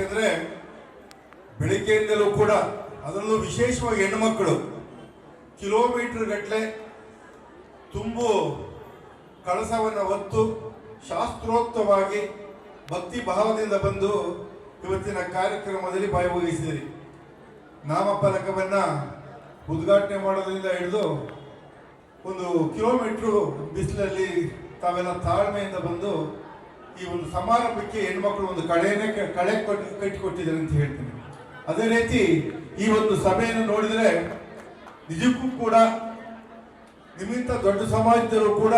ಯಾಕೆಂದ್ರೆ ಬೆಳಿಗ್ಗೆಯಿಂದಲೂ ಕೂಡ ಅದರಲ್ಲೂ ವಿಶೇಷವಾಗಿ ಹೆಣ್ಣುಮಕ್ಕಳು, ಕಿಲೋಮೀಟರ್ ಗಟ್ಟಲೆ ತುಂಬು ಕಳಸವನ್ನು ಹೊತ್ತು ಶಾಸ್ತ್ರೋಕ್ತವಾಗಿ ಭಕ್ತಿ ಭಾವದಿಂದ ಬಂದು ಇವತ್ತಿನ ಕಾರ್ಯಕ್ರಮದಲ್ಲಿ ಭಾಗವಹಿಸಿದಿರಿ. ನಾಮಫಲಕವನ್ನ ಉದ್ಘಾಟನೆ ಮಾಡೋದ್ರಿಂದ ಹಿಡಿದು ಒಂದು ಕಿಲೋಮೀಟ್ರು ಬಿಸಿಲಲ್ಲಿ ತಾವೆಲ್ಲ ತಾಳ್ಮೆಯಿಂದ ಬಂದು ಈ ಒಂದು ಸಮಾರಂಭಕ್ಕೆ ಹೆಣ್ಮಕ್ಳು ಒಂದು ಕಳೆನೆ ಕಳೆ ಕೊಟ್ಟು ಕಟ್ಟಿಕೊಟ್ಟಿದ್ದಾರೆ ಅಂತ ಹೇಳ್ತೀನಿ. ಅದೇ ರೀತಿ ಈ ಒಂದು ಸಭೆಯನ್ನು ನೋಡಿದರೆ ನಿಜಕ್ಕೂ ಕೂಡ ನಿಮ್ಮಿಂತ ದೊಡ್ಡ ಸಮಾಜದವರು ಕೂಡ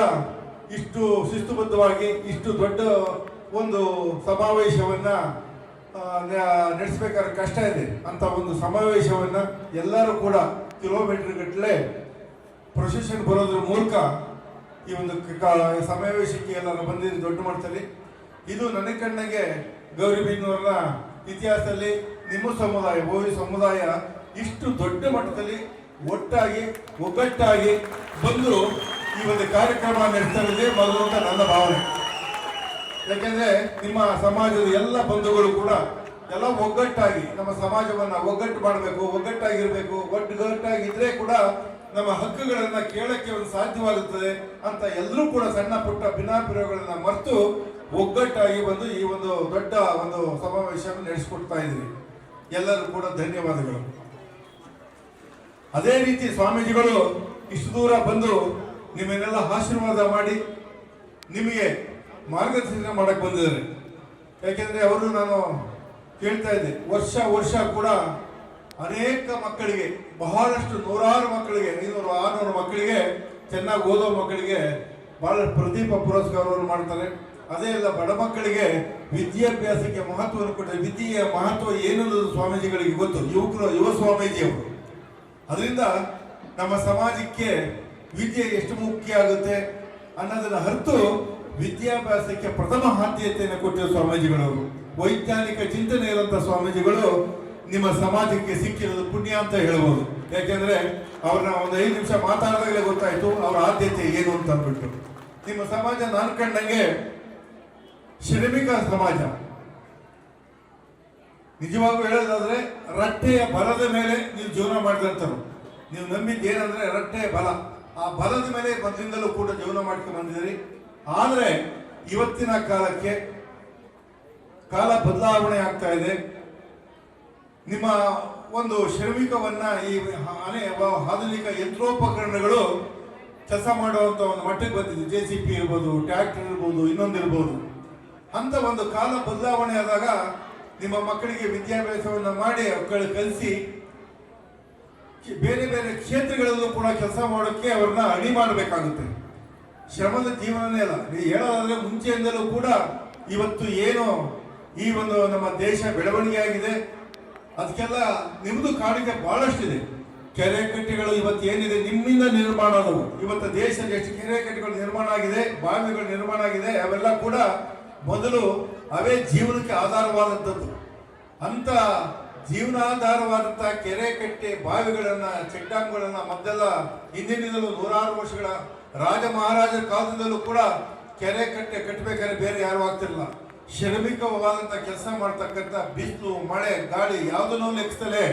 ಇಷ್ಟು ಶಿಸ್ತುಬದ್ಧವಾಗಿ, ಇಷ್ಟು ದೊಡ್ಡ ಒಂದು ಸಮಾವೇಶವನ್ನು ನಡೆಸಬೇಕಾದ್ರೆ ಕಷ್ಟ ಇದೆ. ಅಂತ ಒಂದು ಸಮಾವೇಶವನ್ನು ಎಲ್ಲರೂ ಕೂಡ ಕಿಲೋಮೀಟರ್ ಗಟ್ಟಲೆ ಪ್ರೊಸೆಷನ್ ಬರೋದ್ರ ಮೂಲಕ ಈ ಒಂದು ಸಮಾವೇಶಕ್ಕೆ ಎಲ್ಲರೂ ಬಂದಿದ್ದು ದೊಡ್ಡ ಮಟ್ಟದಲ್ಲಿ. ಇದು ನನ್ನ ಕಣ್ಣಿಗೆ ಗೌರಿಬಿನ್ನೂರಿನ ಇತಿಹಾಸದಲ್ಲಿ ನಿಮ್ಮ ಸಮುದಾಯ ಓವಿ ಸಮುದಾಯ ಇಷ್ಟು ದೊಡ್ಡ ಮಟ್ಟದಲ್ಲಿ ಒಟ್ಟಾಗಿ, ಒಗ್ಗಟ್ಟಾಗಿ ಬಂದು ಈ ಒಂದು ಕಾರ್ಯಕ್ರಮ ನಡೆಸ್ತಾ ಇರೋದೇ ಮೊದಲು ಅಂತ ನನ್ನ ಭಾವನೆ. ಯಾಕೆಂದ್ರೆ ನಿಮ್ಮ ಸಮಾಜದ ಎಲ್ಲ ಬಂಧುಗಳು ಕೂಡ ಎಲ್ಲ ಒಗ್ಗಟ್ಟಾಗಿ ನಮ್ಮ ಸಮಾಜವನ್ನ ಒಗ್ಗಟ್ಟು ಮಾಡಬೇಕು, ಒಗ್ಗಟ್ಟಾಗಿರ್ಬೇಕು, ಒಗ್ಗಟ್ಟಾಗಿದ್ರೆ ಕೂಡ ನಮ್ಮ ಹಕ್ಕುಗಳನ್ನ ಕೇಳಕ್ಕೆ ಒಂದು ಸಾಧ್ಯವಾಗುತ್ತದೆ ಅಂತ ಎಲ್ಲರೂ ಕೂಡ ಸಣ್ಣ ಪುಟ್ಟ ಭಿನ್ನಾಭಿಪ್ರಾಯಗಳನ್ನ ಮರೆತು ಒಗ್ಗಟ್ಟಾಗಿ ಬಂದು ಈ ಒಂದು ದೊಡ್ಡ ಒಂದು ಸಮಾವೇಶವನ್ನು ನಡೆಸಿಕೊಡ್ತಾ ಇದ್ದೀರಿ. ಎಲ್ಲರೂ ಕೂಡ ಧನ್ಯವಾದಗಳು. ಅದೇ ರೀತಿ ಸ್ವಾಮೀಜಿಗಳು ಇಷ್ಟು ದೂರ ಬಂದು ನಿಮ್ಮನ್ನೆಲ್ಲ ಆಶೀರ್ವಾದ ಮಾಡಿ ನಿಮಗೆ ಮಾರ್ಗದರ್ಶನ ಮಾಡಕ್ ಬಂದಿದ್ದಾರೆ. ಯಾಕೆಂದರೆ ಅವರು ನಾನು ಕೇಳ್ತಾ ಇದ್ದೆ, ವರ್ಷ ವರ್ಷ ಕೂಡ ಅನೇಕ ಮಕ್ಕಳಿಗೆ, ಬಹಳಷ್ಟು ನೂರಾರು ಮಕ್ಕಳಿಗೆ, ಐನೂರು, ಆರ್ನೂರು ಮಕ್ಕಳಿಗೆ, ಚೆನ್ನಾಗಿ ಓದೋ ಮಕ್ಕಳಿಗೆ ಬಹಳ ಪ್ರದೀಪ ಪುರಸ್ಕಾರವನ್ನು ಮಾಡ್ತಾರೆ. ಅದೇ ಅಲ್ಲ, ಬಡ ಮಕ್ಕಳಿಗೆ ವಿದ್ಯಾಭ್ಯಾಸಕ್ಕೆ ಮಹತ್ವವನ್ನು ಕೊಟ್ಟರೆ ವಿದ್ಯೆಯ ಮಹತ್ವ ಏನು ಅನ್ನೋದು ಸ್ವಾಮೀಜಿಗಳಿಗೆ ಗೊತ್ತು. ಯುವಕರು, ಯುವ ಸ್ವಾಮೀಜಿಯವರು. ಅದರಿಂದ ನಮ್ಮ ಸಮಾಜಕ್ಕೆ ವಿದ್ಯೆ ಎಷ್ಟು ಮುಖ್ಯ ಆಗುತ್ತೆ ಅನ್ನೋದನ್ನು ಹರಿತು ವಿದ್ಯಾಭ್ಯಾಸಕ್ಕೆ ಪ್ರಥಮ ಆದ್ಯತೆಯನ್ನು ಕೊಟ್ಟಿರೋ ಸ್ವಾಮೀಜಿಗಳು, ವೈಜ್ಞಾನಿಕ ಚಿಂತನೆ ಇರುವಂತಹ ಸ್ವಾಮೀಜಿಗಳು ನಿಮ್ಮ ಸಮಾಜಕ್ಕೆ ಸಿಕ್ಕಿರೋದು ಪುಣ್ಯ ಅಂತ ಹೇಳ್ಬೋದು. ಯಾಕೆಂದ್ರೆ ಅವ್ರನ್ನ ಒಂದು ಐದು ನಿಮಿಷ ಮಾತಾಡಿದಾಗಲೇ ಗೊತ್ತಾಯ್ತು ಅವರ ಆದ್ಯತೆ ಏನು ಅಂತ ಅಂದ್ಬಿಟ್ಟು. ನಿಮ್ಮ ಸಮಾಜ ನಾನು ಕಂಡಂಗೆ ಶ್ರಮಿಕ ಸಮಾಜ. ನಿಜವಾಗೂ ಹೇಳೋದಾದ್ರೆ ರಟ್ಟೆಯ ಬಲದ ಮೇಲೆ ನೀವು ಜೀವನ ಮಾಡಿದಂಥವ್ರು ನೀವು ನಂಬಿದ್ದು ಏನಂದ್ರೆ ರಟ್ಟೆಯ ಬಲ. ಆ ಬಲದ ಮೇಲೆ ಮೊದಲಿಂದಲೂ ಕೂಡ ಜೀವನ ಮಾಡ್ಕೊಂಡು ಬಂದಿದ್ದೀರಿ. ಆದ್ರೆ ಇವತ್ತಿನ ಕಾಲಕ್ಕೆ ಕಾಲ ಬದಲಾವಣೆ ಆಗ್ತಾ ಇದೆ. ನಿಮ್ಮ ಒಂದು ಶ್ರಮಿಕವನ್ನ ಈ ಆಧುನಿಕ ಯಂತ್ರೋಪಕರಣಗಳು ಕೆಲಸ ಮಾಡುವಂತ ಒಂದು ಮಟ್ಟಕ್ಕೆ ಬಂದಿದೆ. ಜೆ ಸಿ ಪಿ ಇರ್ಬೋದು ಟ್ರ್ಯಾಕ್ಟರ್ ಇರ್ಬೋದು, ಇನ್ನೊಂದು ಇರ್ಬೋದು. ಅಂತ ಒಂದು ಕಾಲ ಬದಲಾವಣೆ ಆದಾಗ ನಿಮ್ಮ ಮಕ್ಕಳಿಗೆ ವಿದ್ಯಾಭ್ಯಾಸವನ್ನು ಮಾಡಿ ಅವುಗಳು ಕಲಿಸಿ ಬೇರೆ ಬೇರೆ ಕ್ಷೇತ್ರಗಳಲ್ಲೂ ಕೂಡ ಕೆಲಸ ಮಾಡೋಕ್ಕೆ ಅವ್ರನ್ನ ಅಡಿ ಮಾಡಬೇಕಾಗುತ್ತೆ. ಶ್ರಮದ ಜೀವನನೇ ಅಲ್ಲ. ನೀವು ಹೇಳೋದಾದ್ರೆ ಮುಂಚೆಯಿಂದಲೂ ಕೂಡ ಇವತ್ತು ಏನು ಈ ಒಂದು ನಮ್ಮ ದೇಶ ಬೆಳವಣಿಗೆ ಆಗಿದೆ ಅದಕ್ಕೆಲ್ಲ ನಿಮ್ಮದು ಕಾಣಿಕೆ ಬಹಳಷ್ಟಿದೆ. ಕೆರೆ ಕಟ್ಟೆಗಳು ಇವತ್ತು ಏನಿದೆ ನಿಮ್ಮಿಂದ ನಿರ್ಮಾಣ ಇವತ್ತು ದೇಶದಲ್ಲಿ ಎಷ್ಟು ಕೆರೆ ಕಟ್ಟೆಗಳು ನಿರ್ಮಾಣ ಆಗಿದೆ, ಬಾವಿಗಳು ನಿರ್ಮಾಣ ಆಗಿದೆ, ಅವೆಲ್ಲ ಕೂಡ ಮೊದಲು ಅವೇ ಜೀವನಕ್ಕೆ ಆಧಾರವಾದಂಥದ್ದು. ಅಂತ ಜೀವನಾಧಾರವಾದಂಥ ಕೆರೆ ಕಟ್ಟೆ ಬಾವಿಗಳನ್ನು ಚಟ್ಟಾಂಗಗಳನ್ನು ಮೊದಲೆಲ್ಲ ಹಿಂದಿನಿಂದಲೂ ನೂರಾರು ವರ್ಷಗಳ ರಾಜ ಮಹಾರಾಜರ ಕಾಲದಿಂದಲೂ ಕೂಡ ಕೆರೆ ಕಟ್ಟೆ ಕಟ್ಟಬೇಕಾದ್ರೆ ಬೇರೆ ಯಾರು ಆಗ್ತಿರಲಿಲ್ಲ. ಶ್ರಮಿಕವಾದಂಥ ಕೆಲಸ ಮಾಡ್ತಕ್ಕಂಥ ಬಿಸಿಲು, ಮಳೆ, ಗಾಳಿ ಯಾವುದನ್ನೂ ಲೆಕ್ಕಿಸಲೇ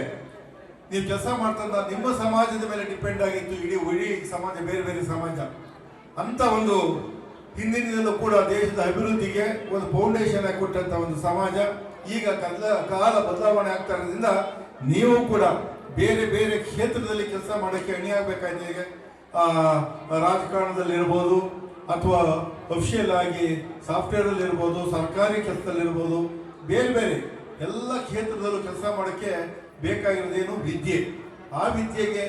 ನೀವು ಕೆಲಸ ಮಾಡ್ತಂತ ನಿಮ್ಮ ಸಮಾಜದ ಮೇಲೆ ಡಿಪೆಂಡ್ ಆಗಿತ್ತು. ಇಡೀ ಇಡೀ ಸಮಾಜ, ಬೇರೆ ಬೇರೆ ಸಮಾಜ. ಅಂತ ಒಂದು ಹಿಂದಿನಿಂದಲೂ ಕೂಡ ದೇಶದ ಅಭಿವೃದ್ಧಿಗೆ ಒಂದು ಫೌಂಡೇಶನ್ ಆಗಿ ಕೊಟ್ಟಂತ ಒಂದು ಸಮಾಜ. ಈಗ ಕಲ್ಲ ಕಾಲ ಬದಲಾವಣೆ ಆಗ್ತಾ ಇರೋದ್ರಿಂದ ನೀವು ಕೂಡ ಬೇರೆ ಬೇರೆ ಕ್ಷೇತ್ರದಲ್ಲಿ ಕೆಲಸ ಮಾಡೋಕ್ಕೆ ಅಣಿಯಾಗಬೇಕಾಗಿದೆ ಈಗ. ಆ, ರಾಜಕಾರಣದಲ್ಲಿ ಇರ್ಬೋದು ಅಥವಾ ಅಫಿಷಿಯಲ್ ಆಗಿ ಸಾಫ್ಟ್ವೇರಲ್ಲಿ ಇರ್ಬೋದು ಸರ್ಕಾರಿ ಕೆಲಸದಲ್ಲಿರ್ಬೋದು ಬೇರೆ ಬೇರೆ ಎಲ್ಲ ಕ್ಷೇತ್ರದಲ್ಲೂ ಕೆಲಸ ಮಾಡೋಕ್ಕೆ ಬೇಕಾಗಿರೋದೇನು ವಿದ್ಯೆ. ಆ ವಿದ್ಯೆಗೆ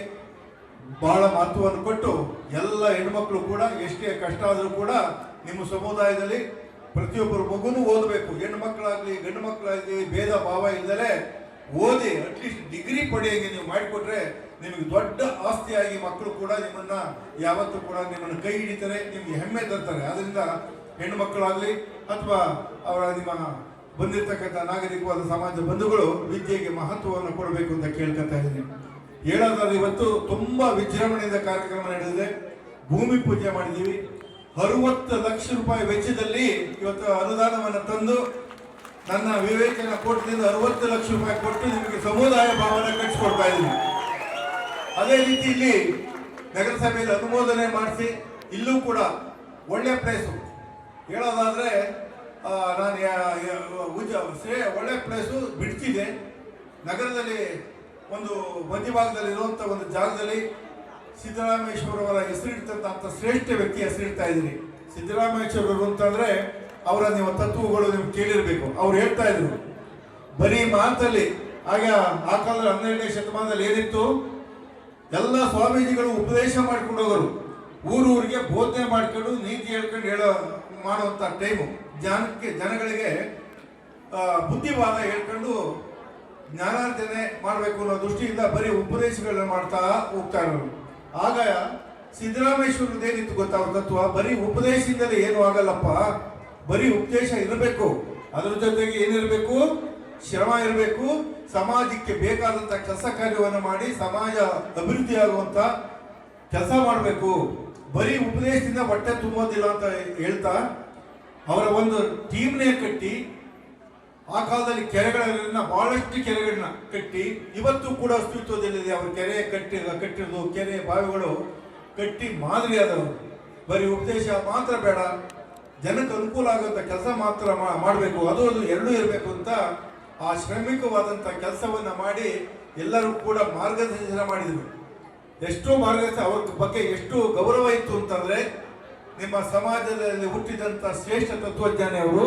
ಬಹಳ ಮಹತ್ವವನ್ನು ಕೊಟ್ಟು ಎಲ್ಲ ಹೆಣ್ಮಕ್ಳು ಕೂಡ ಎಷ್ಟೇ ಕಷ್ಟ ಆದರೂ ಕೂಡ ನಿಮ್ಮ ಸಮುದಾಯದಲ್ಲಿ ಪ್ರತಿಯೊಬ್ಬರು ಮಗುನೂ ಓದಬೇಕು. ಹೆಣ್ಣು ಮಕ್ಕಳಾಗಲಿ ಗಂಡು ಮಕ್ಕಳಾಗಲಿ ಭೇದ ಭಾವ ಇಲ್ಲದೆ ಓದಿ ಅಟ್ಲೀಸ್ಟ್ ಡಿಗ್ರಿ ಪಡೆಯಂಗೆ ನೀವು ಮಾಡಿಕೊಟ್ರೆ ನಿಮಗೆ ದೊಡ್ಡ ಆಸ್ತಿಯಾಗಿ ಮಕ್ಕಳು ಕೂಡ ನಿಮ್ಮನ್ನ ಯಾವತ್ತೂ ಕೂಡ ನಿಮ್ಮನ್ನು ಕೈ ಹಿಡಿತಾರೆ, ನಿಮಗೆ ಹೆಮ್ಮೆ ತರ್ತಾರೆ. ಅದರಿಂದ ಹೆಣ್ಣು ಮಕ್ಕಳಾಗಲಿ ಅಥವಾ ಅವರ ನಿಮ್ಮ ಬಂದಿರತಕ್ಕಂಥ ನಾಗರಿಕವಾದ ಸಮಾಜ ಬಂಧುಗಳು ವಿದ್ಯೆಗೆ ಮಹತ್ವವನ್ನು ಕೊಡಬೇಕು ಅಂತ ಕೇಳ್ಕೊತಾ ಇದ್ದೀನಿ. ಹೇಳೋದಾದ್ರೆ ಇವತ್ತು ತುಂಬಾ ವಿಜೃಂಭಣೆಯಿಂದ ಕಾರ್ಯಕ್ರಮ ನಡೆದಿದೆ. ಭೂಮಿ ಪೂಜೆ ಮಾಡಿದ್ದೀವಿ. ಅರವತ್ತು ಲಕ್ಷ ರೂಪಾಯಿ ವೆಚ್ಚದಲ್ಲಿ ಇವತ್ತು ಅನುದಾನವನ್ನು ತಂದು ನನ್ನ ವಿವೇಚನ ಕೋಟದಿಂದ ಅರವತ್ತು ಲಕ್ಷ ರೂಪಾಯಿ ಕೊಟ್ಟು ನಿಮಗೆ ಸಮುದಾಯ ಭಾವನ ಕಟ್ಟಿಸ್ಕೊಡ್ತಾ ಇದ್ದೀನಿ. ಅದೇ ರೀತಿ ಇಲ್ಲಿ ನಗರಸಭೆಯಲ್ಲಿ ಅನುಮೋದನೆ ಮಾಡಿಸಿ ಇಲ್ಲೂ ಕೂಡ ಒಳ್ಳೆ ಪ್ಲೇಸು ಹೇಳೋದಾದ್ರೆ ನಾನು ಒಳ್ಳೆ ಪ್ಲೇಸು ಬಿಡ್ತಿದೆ ನಗರದಲ್ಲಿ ಒಂದು ಮಧ್ಯಭಾಗದಲ್ಲಿ ಇರುವಂಥ ಒಂದು ಜಾಗದಲ್ಲಿ ಸಿದ್ದರಾಮೇಶ್ವರವರ ಹೆಸರಿಡ್ತಕ್ಕಂಥ ಶ್ರೇಷ್ಠ ವ್ಯಕ್ತಿ ಹೆಸರಿಡ್ತಾ ಇದ್ದೀನಿ. ಸಿದ್ದರಾಮೇಶ್ವರರು ಅಂತಂದ್ರೆ ಅವರ ನೀವು ತತ್ವಗಳು ನೀವು ಕೇಳಿರ್ಬೇಕು. ಅವ್ರು ಹೇಳ್ತಾ ಇದ್ರು. ಬರೀ ಮಾತಲ್ಲಿ, ಆಗ ಆ ಕಾಲದಲ್ಲಿ ಹನ್ನೆರಡನೇ ಶತಮಾನದಲ್ಲಿ ಏನಿತ್ತು? ಎಲ್ಲ ಸ್ವಾಮೀಜಿಗಳು ಉಪದೇಶ ಮಾಡ್ಕೊಂಡು ಹೋಗೋರು ಊರೂರಿಗೆ ಬೋಧನೆ ಮಾಡ್ಕೊಂಡು ನೀತಿ ಹೇಳ್ಕೊಂಡು ಹೇಳೋ, ಮಾಡುವಂತ ಟೈಮು ಜನಕ್ಕೆ, ಜನಗಳಿಗೆ ಬುದ್ಧಿವಾದ ಹೇಳ್ಕೊಂಡು ಜ್ಞಾನಾರ್ಜನೆ ಮಾಡಬೇಕು ಅನ್ನೋ ದೃಷ್ಟಿಯಿಂದ ಬರೀ ಉಪದೇಶಗಳನ್ನ ಮಾಡ್ತಾ ಹೋಗ್ತಾ ಇರೋರು. ಆಗ ಸಿದ್ದರಾಮೇಶ್ವರದ್ದು ಏನಿತ್ತು ಗೊತ್ತಾ? ಅವ್ರ ತತ್ವ? ಬರೀ ಉಪದೇಶದಿಂದಲೇ ಏನು ಆಗಲ್ಲಪ್ಪ. ಬರೀ ಉಪದೇಶ ಇರಬೇಕು. ಅದರ ಜೊತೆಗೆ ಏನಿರಬೇಕು? ಶ್ರಮ ಇರಬೇಕು. ಸಮಾಜಕ್ಕೆ ಬೇಕಾದಂತ ಕೆಲಸ ಕಾರ್ಯವನ್ನು ಮಾಡಿ ಸಮಾಜ ಅಭಿವೃದ್ಧಿ ಆಗುವಂತ ಕೆಲಸ ಮಾಡಬೇಕು. ಬರೀ ಉಪದೇಶದಿಂದ ಹೊಟ್ಟೆ ತುಂಬೋದಿಲ್ಲ ಅಂತ ಹೇಳ್ತಾ, ಅವರ ಒಂದು ಟೀಮ್ನೇ ಕಟ್ಟಿ ಆ ಕಾಲದಲ್ಲಿ ಕೆರೆಗಳನ್ನ ಬಹಳಷ್ಟು ಕೆರೆಗಳನ್ನ ಕಟ್ಟಿ ಇವತ್ತು ಕೂಡ ಅಸ್ತಿತ್ವದಲ್ಲಿದೆ. ಅವರು ಕೆರೆ ಕಟ್ಟಿ ಕಟ್ಟಿರೋದು ಕೆರೆ ಬಾವಿಗಳು ಕಟ್ಟಿ ಮಾದರಿ ಆದವರು ಬರೀ ಉಪದೇಶ ಮಾತ್ರ ಬೇಡ. ಜನಕ್ಕೆ ಅನುಕೂಲ ಆಗುವಂಥ ಕೆಲಸ ಮಾತ್ರ ಮಾಡಬೇಕು. ಅದು ಅದು ಎರಡೂ ಇರಬೇಕು ಅಂತ ಆ ಶ್ರಮಿಕವಾದಂತ ಕೆಲಸವನ್ನ ಮಾಡಿ ಎಲ್ಲರೂ ಕೂಡ ಮಾರ್ಗದರ್ಶನ ಮಾಡಿದರು ಎಷ್ಟೋ ಮಾರ್ಗದರ್ಶನ ಅವ್ರ ಬಗ್ಗೆ ಎಷ್ಟು ಗೌರವ ಇತ್ತು ಅಂತಂದ್ರೆ ನಿಮ್ಮ ಸಮಾಜದಲ್ಲಿ ಹುಟ್ಟಿದಂತ ಶ್ರೇಷ್ಠ ತತ್ವಜ್ಞಾನಿ ಅವರು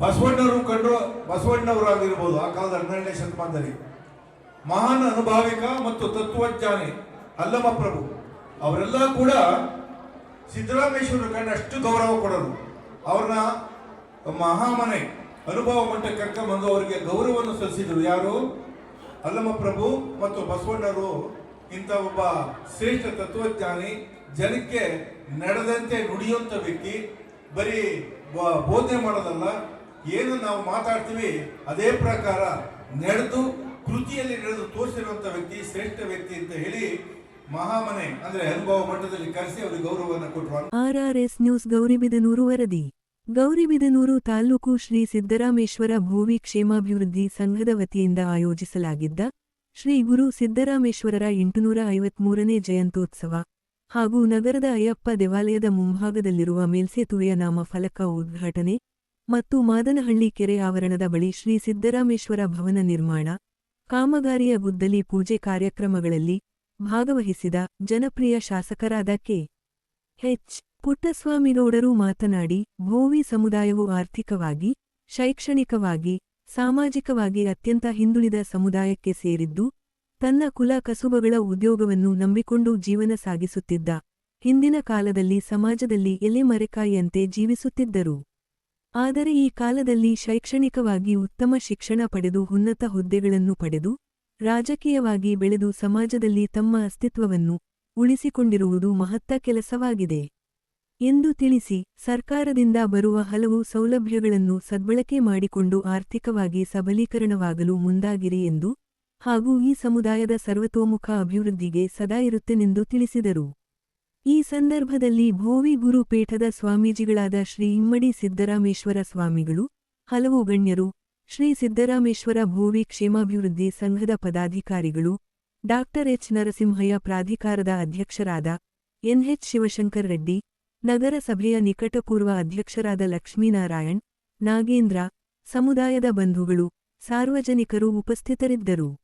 ಬಸವಣ್ಣವರು ಕಂಡ್ರು ಬಸವಣ್ಣವರಾಗಿರ್ಬೋದು ಆ ಕಾಲದ ಹನ್ನೆರಡನೇ ಶತಮಾನದಲ್ಲಿ. ಮಹಾನ್ ಅನುಭಾವಿಕ ಮತ್ತು ತತ್ವಜ್ಞಾನಿ ಅಲ್ಲಮ ಪ್ರಭು. ಅವರೆಲ್ಲ ಕೂಡ ಸಿದ್ದರಾಮೇಶ್ವರ ಕಂಡು ಅಷ್ಟು ಗೌರವ ಕೊಡೋರು. ಅವ್ರನ್ನ ಮಹಾಮನೆ, ಅನುಭವ ಮಟ್ಟಕ್ಕೆ ಕರ್ಕೊಂಡ್ಬಂದು ಅವರಿಗೆ ಗೌರವವನ್ನು ಸಲ್ಲಿಸಿದರು ಯಾರು? ಅಲ್ಲಮ ಪ್ರಭು ಮತ್ತು ಬಸವಣ್ಣರು ಇಂಥ ಒಬ್ಬ ಶ್ರೇಷ್ಠ ತತ್ವಜ್ಞಾನಿ, ಜನಕ್ಕೆ ನಡೆದಂತೆ ನುಡಿಯುವಂಥ ವ್ಯಕ್ತಿ, ಬರೀ ಬೋಧನೆ ಮಾಡೋದಲ್ಲ ಏನು ನಾವು ಮಾತಾಡ್ತೀವಿ ಅದೇ ಪ್ರಕಾರ ನಡೆದು ಕೃತಿಯಲ್ಲಿ ನಡೆದು ತೋರಿಸಿರುವಂತ ವ್ಯಕ್ತಿ, ಶ್ರೇಷ್ಠ ವ್ಯಕ್ತಿ ಅಂತ ಹೇಳಿ ಮಹಾಮನೆ, ಅಂದ್ರೆ ಅನುಭವ ಮಟ್ಟದಲ್ಲಿ ಕರೆಸಿ ಅವರಿಗೆ ಗೌರವವನ್ನು ಕೊಟ್ಟರು ಎಸ್ ನ್ಯೂಸ್ ಗೌರಿಬಿದನೂರು ವರದಿ. ಗೌರಿಬಿದನೂರು ತಾಲೂಕು ಶ್ರೀ ಸಿದ್ದರಾಮೇಶ್ವರ ಭೂವಿ ಕ್ಷೇಮಾಭಿವೃದ್ಧಿ ಸಂಘದ ವತಿಯಿಂದ ಆಯೋಜಿಸಲಾಗಿದ್ದ ಶ್ರೀ ಗುರು ಸಿದ್ದರಾಮೇಶ್ವರರ ಎಂಟುನೂರ ಐವತ್ಮೂರನೇ ಜಯಂತ್ಯೋತ್ಸವ ಹಾಗೂ ನಗರದ ಅಯ್ಯಪ್ಪ ದೇವಾಲಯದ ಮುಂಭಾಗದಲ್ಲಿರುವ ಮೇಲ್ಸೇತುವೆಯ ನಾಮ ಫಲಕ ಉದ್ಘಾಟನೆ ಮತ್ತು ಮಾದನಹಳ್ಳಿ ಕೆರೆ ಆವರಣದ ಬಳಿ ಶ್ರೀ ಸಿದ್ದರಾಮೇಶ್ವರ ಭವನ ನಿರ್ಮಾಣ, ಕಾಮಗಾರಿಯ ಗುದ್ದಲಿ ಪೂಜೆ ಕಾರ್ಯಕ್ರಮಗಳಲ್ಲಿ ಭಾಗವಹಿಸಿದ ಜನಪ್ರಿಯ ಶಾಸಕರಾದ ಕೆ. ಎಚ್. ಪುಟ್ಟಸ್ವಾಮಿಗೌಡರು ಮಾತನಾಡಿ, ಭೋವಿ ಸಮುದಾಯವು ಆರ್ಥಿಕವಾಗಿ, ಶೈಕ್ಷಣಿಕವಾಗಿ, ಸಾಮಾಜಿಕವಾಗಿ ಅತ್ಯಂತ ಹಿಂದುಳಿದ ಸಮುದಾಯಕ್ಕೆ ಸೇರಿದ್ದು, ತನ್ನ ಕುಲ ಕಸುಬಗಳ ಉದ್ಯೋಗವನ್ನು ನಂಬಿಕೊಂಡು ಜೀವನ ಸಾಗಿಸುತ್ತಿದ್ದ, ಹಿಂದಿನ ಕಾಲದಲ್ಲಿ ಸಮಾಜದಲ್ಲಿ ಎಲೆಮರೆಕಾಯಿಯಂತೆ ಜೀವಿಸುತ್ತಿದ್ದರು. ಆದರೆ ಈ ಕಾಲದಲ್ಲಿ ಶೈಕ್ಷಣಿಕವಾಗಿ ಉತ್ತಮ ಶಿಕ್ಷಣ ಪಡೆದು ಉನ್ನತ ಹುದ್ದೆಗಳನ್ನು ಪಡೆದು, ರಾಜಕೀಯವಾಗಿ ಬೆಳೆದು ಸಮಾಜದಲ್ಲಿ ತಮ್ಮ ಅಸ್ತಿತ್ವವನ್ನು ಉಳಿಸಿಕೊಂಡಿರುವುದು ಮಹತ್ತ ಕೆಲಸವಾಗಿದೆ. ಎಂದು ತಿಳಿಸಿ, ಸರ್ಕಾರದಿಂದ ಬರುವ ಹಲವು ಸೌಲಭ್ಯಗಳನ್ನು ಸದ್ಬಳಕೆ ಮಾಡಿಕೊಂಡು ಆರ್ಥಿಕವಾಗಿ ಸಬಲೀಕರಣವಾಗಲು ಮುಂದಾಗಿರಿ ಎಂದು ಹಾಗೂ ಈ ಸಮುದಾಯದ ಸರ್ವತೋಮುಖ ಅಭಿವೃದ್ಧಿಗೆ ಸದಾ ಇರುತ್ತೇನೆಂದು ತಿಳಿಸಿದರು. ಈ ಸಂದರ್ಭದಲ್ಲಿ ಭೋವಿ ಗುರುಪೀಠದ ಸ್ವಾಮೀಜಿಗಳಾದ ಶ್ರೀ ಇಮ್ಮಡಿ ಸಿದ್ದರಾಮೇಶ್ವರ ಸ್ವಾಮಿಗಳು, ಹಲವು ಗಣ್ಯರು, ಶ್ರೀ ಸಿದ್ದರಾಮೇಶ್ವರ ಭೋವಿ ಕ್ಷೇಮಾಭಿವೃದ್ಧಿ ಸಂಘದ ಪದಾಧಿಕಾರಿಗಳು ಡಾಕ್ಟರ್ ಎಚ್ ನರಸಿಂಹಯ್ಯ ಪ್ರಾಧಿಕಾರದ ಅಧ್ಯಕ್ಷರಾದ ಎನ್ಎಚ್ ಶಿವಶಂಕರ್ ರೆಡ್ಡಿ, ನಗರಸಭೆಯ ನಿಕಟಪೂರ್ವ ಅಧ್ಯಕ್ಷರಾದ ಲಕ್ಷ್ಮೀನಾರಾಯಣ್, ನಾಗೇಂದ್ರ, ಸಮುದಾಯದ ಬಂಧುಗಳು, ಸಾರ್ವಜನಿಕರು ಉಪಸ್ಥಿತರಿದ್ದರು.